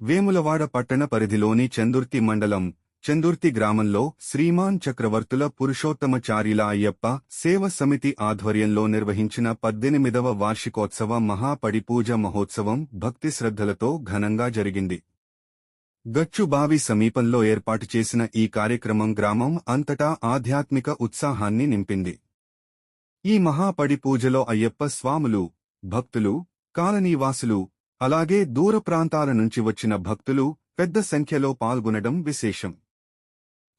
వేములవాడ పట్టణ పరిధిలోని చందుర్తి మండలం చందుర్తి గ్రామంలో శ్రీమాన్ చక్రవర్తుల పురుషోత్తమచారిల అయ్యప్ప సేవ సమితి ఆధ్వర్యంలో నిర్వహించిన పద్దెనిమిదవ వార్షికోత్సవ మహాపడిపూజ మహోత్సవం భక్తి శ్రద్ధలతో ఘనంగా జరిగింది. గచ్చుబావి సమీపంలో ఏర్పాటు చేసిన ఈ కార్యక్రమం గ్రామం అంతటా ఆధ్యాత్మిక ఉత్సాహాన్ని నింపింది. ఈ మహాపడి పూజలో అయ్యప్ప స్వాములు భక్తులు కాలనీవాసులు అలాగే దూర ప్రాంతాల నుంచి వచ్చిన భక్తులు పెద్ద సంఖ్యలో పాల్గొనడం విశేషం.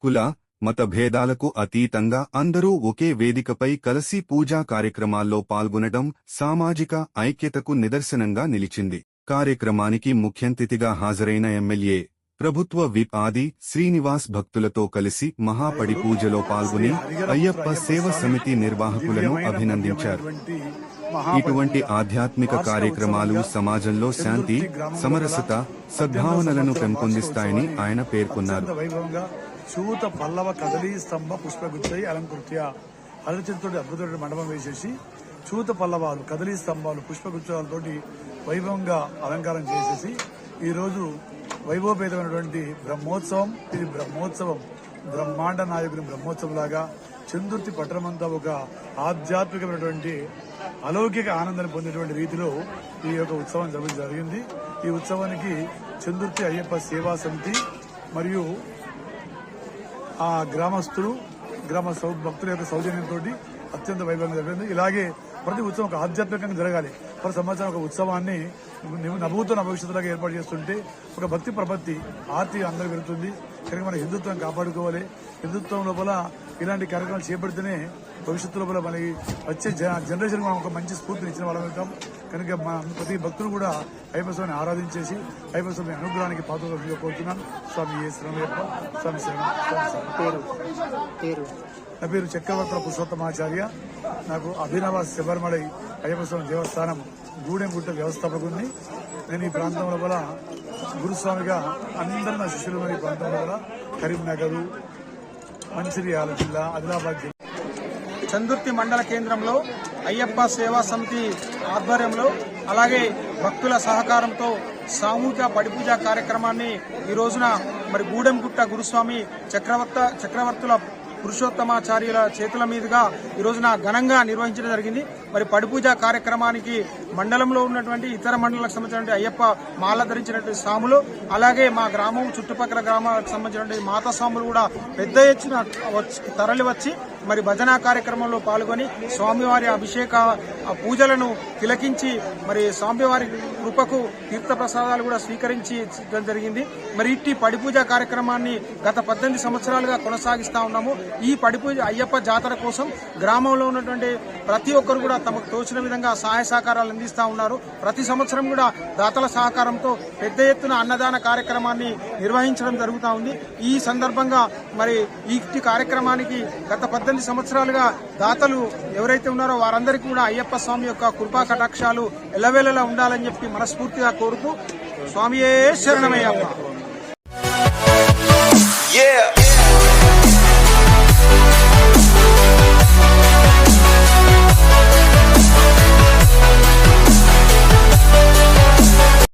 కుల మత భేదాలకు అతీతంగా అందరూ ఒకే వేదికపై కలిసి పూజా కార్యక్రమాల్లో పాల్గొనడం సామాజిక ఐక్యతకు నిదర్శనంగా నిలిచింది. కార్యక్రమానికి ముఖ్యంతిథిగా హాజరైన ఎమ్మెల్యే ప్రభుత్వ విప్ ఆది శ్రీనివాస్ భక్తులతో కలిసి మహాపడి పూజలో పాల్గొని అయ్యప్ప సేవ సమితి నిర్వాహకులను అభినందించారు. ఇటువంటి ఆధ్యాత్మిక కార్యక్రమాలు సమాజంలో శాంతి సమరసత సద్భావనలను పెంపొందిస్తాయని ఆయన పేర్కొన్నారు. చూత పల్లవ కదలీ స్తంభ పుష్పగుచ్చై అలంకృత్య హరిచంద్రుడి అద్భుతమైన మండపం వేసేసి చూత పల్లవాలు కదలీ స్తంభాలు పుష్పగుచ్చాలతోటి వైభవంగా అలంకారం చేసేసి ఈ రోజు వైభవపేతమైనటువంటి బ్రహ్మోత్సవం ఇది బ్రహ్మోత్సవం బ్రహ్మాండ నాయకుని బ్రహ్మోత్సవం లాగా చందుర్తి పట్టణమంతా ఒక ఆధ్యాత్మికమైనటువంటి అలౌకిక ఆనందాన్ని పొందేటువంటి రీతిలో ఈ యొక్క ఉత్సవం జరగడం జరిగింది. ఈ ఉత్సవానికి చందుర్తి అయ్యప్ప సేవా సమితి మరియు ఆ గ్రామస్తులు గ్రామ సౌ- భక్తుల యొక్క సౌజన్యంతో అత్యంత వైభవంగా జరిగింది. ఇలాగే ప్రతి ఉత్సవం ఒక ఆధ్యాత్మికంగా జరగాలి. ప్రతి సంవత్సరం ఒక ఉత్సవాన్ని నవ్వుతున్న భవిష్యత్తులాగా ఏర్పాటు చేస్తుంటే ఒక భక్తి ప్రపత్తి ఆర్తి అందరూ పెరుగుతుంది కనుక మన హిందుత్వం కాపాడుకోవాలి. హిందుత్వం లోపల ఇలాంటి కార్యక్రమాలు చేపడితేనే భవిష్యత్తు లోపల మనకి వచ్చే జనరేషన్ మనం ఒక మంచి స్ఫూర్తిని ఇచ్చిన వాళ్ళం అవుతాం. కనుక మన ప్రతి భక్తులు కూడా అయ్యప్ప స్వామిని ఆరాధించేసి అయ్యప్ప స్వామి అనుగ్రహానికి పాత్ర కోరుతున్నాను స్వామి ఏ శ్రమయ్యప్ప స్వామి పేరు? నా పేరు చక్రవర్తుల పురుషోత్తమాచార్య. నాకు అభినవ శబరిమలై అయ్యప్ప స్వామి దేవస్థానం గూడెంగుట్ట వ్యవస్థాపకుని నేను ఈ ప్రాంతంలో కూడా గురుస్వామిగా అందరు నా శిష్యులు ఈ ప్రాంతంలో కూడా కరీంనగర్ మంచిర్యాల జిల్లా ఆదిలాబాద్ జిల్లా. చందుర్తి మండల కేంద్రంలో అయ్యప్ప సేవా సమితి ఆధ్వర్యంలో అలాగే భక్తుల సహకారంతో సామూహిక బడిపూజ కార్యక్రమాన్ని ఈ రోజున మరి గూడెంగుట్ట గురుస్వామి చక్రవర్త చక్రవర్తుల పురుషోత్తమాచార్యుల చేతుల మీదుగా ఈ రోజున ఘనంగా నిర్వహించడం జరిగింది. మరి పడిపూజ కార్యక్రమానికి మండలంలో ఉన్నటువంటి ఇతర మండలాలకు సంబంధించినటువంటి అయ్యప్ప మాల ధరించినటువంటి స్వాములు అలాగే మా గ్రామం చుట్టుపక్కల గ్రామాలకు సంబంధించినటువంటి మాతా స్వాములు కూడా పెద్ద ఎత్తున వచ్చి- తరలి వచ్చి మరి భజన కార్యక్రమంలో పాల్గొని స్వామివారి అభిషేక ఆ పూజలను తిలకించి మరి స్వామివారి కృపకు తీర్థ ప్రసాదాలు కూడా స్వీకరించి జరిగింది. మరి ఇట్టి పడిపూజ కార్యక్రమాన్ని గత పద్దెనిమిది సంవత్సరాలుగా కొనసాగిస్తా ఉన్నాము. ఈ పడిపోయి అయ్యప్ప జాతర కోసం గ్రామంలో ఉన్నటువంటి ప్రతి ఒక్కరు కూడా తమకు తోచిన విధంగా సహాయ సహకారాలు అందిస్తూ ఉన్నారు. ప్రతి సంవత్సరం కూడా దాతల సహకారంతో పెద్ద ఎత్తున అన్నదాన కార్యక్రమాన్ని నిర్వహించడం జరుగుతూ ఉంది. ఈ సందర్భంగా మరి ఈ కార్యక్రమానికి గత పద్దెనిమిది సంవత్సరాలుగా దాతలు ఎవరైతే ఉన్నారో వారందరికీ కూడా అయ్యప్ప స్వామి యొక్క కృపా కటాక్షాలు ఎల్లవేళలా ఉండాలని చెప్పి మనస్ఫూర్తిగా కోరుతూ స్వామియే శరణమయ్యప్ప. Yeah.